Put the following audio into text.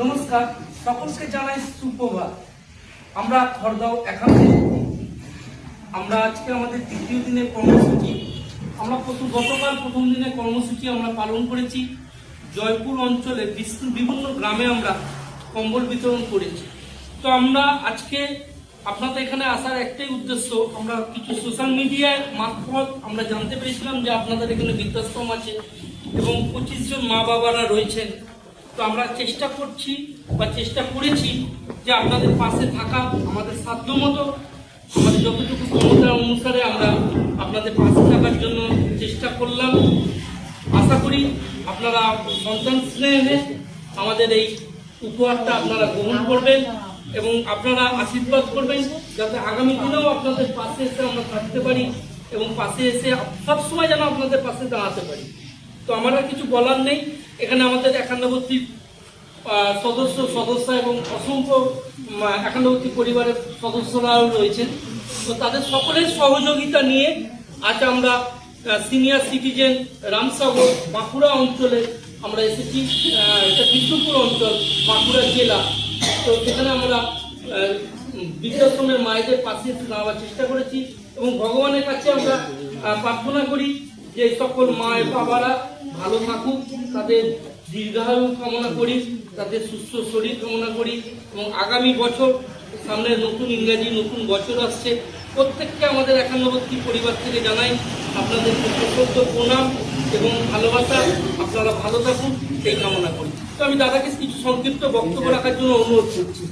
নমস্কার, সকলকে জানাই সুপ্রভাত। আমরা খড়দাও একান্ত আমরা আজকে আমাদের তৃতীয় দিনের কর্মসূচি। আমরা প্রথম গতকাল প্রথম দিনের কর্মসূচি আমরা পালন করেছি। জয়পুর অঞ্চলে বিভিন্ন গ্রামে আমরা কম্বল বিতরণ করেছি। তো আমরা আজকে আপনাদের এখানে আসার একটাই উদ্দেশ্য, আমরা কিছু সোশ্যাল মিডিয়ার মারফত আমরা জানতে পেরেছিলাম যে আপনাদের এখানে বৃদ্ধাশ্রম আছে এবং পঁচিশ জন মা বাবারা রয়েছেন। তো আমরা চেষ্টা করছি বা চেষ্টা করেছি যে আপনাদের পাশে থাকা আমাদের সাধ্য মতো, আমাদের যতটুকু ক্ষমতা অনুসারে আমরা আপনাদের পাশে থাকার জন্য চেষ্টা করলাম। আশা করি আপনারা সন্তান স্নেহে আমাদের এই উপহারটা আপনারা গ্রহণ করবেন এবং আপনারা আশীর্বাদ করবেন যাতে আগামী দিনেও আপনাদের পাশে এসে আমরা থাকতে পারি এবং পাশে এসে সবসময় যেন আপনাদের পাশে দাঁড়াতে পারি। তো আমার আর কিছু বলার নেই। এখানে আমাদের একান্নবর্তী সদস্য সদস্য এবং অসংখ্য একান্নবর্তী পরিবারের সদস্যরাও রয়েছেন। তো তাদের সকলের সহযোগিতা নিয়ে আজ আমরা সিনিয়র সিটিজেন রামসাগর বাঁকুড়া অঞ্চলে আমরা এসেছি। এটা বিষ্ণুপুর অঞ্চল, বাঁকুড়া জেলা। তো সেখানে আমরা বৃদ্ধাশ্রমের মায়েদের পাশে দাঁড়াবার চেষ্টা করেছি এবং ভগবানের কাছে আমরা প্রার্থনা করি যে সকল মায়ের বাবারা ভালো থাকুক, তাদের দীর্ঘায়ু কামনা করি, তাদের সুস্থ শরীর কামনা করি এবং আগামী বছর সামনে নতুন ইংরাজি, নতুন বছর আসছে। প্রত্যেককে আমাদের একান্নবর্তী পরিবার থেকে জানাই আপনাদের প্রত্যক্ষ প্রণাম এবং ভালোবাসা। আপনারা ভালো থাকুন সেই কামনা করি। তো আমি দাদাকে কিছু সংক্ষিপ্ত বক্তব্য রাখার জন্য অনুরোধ করছি।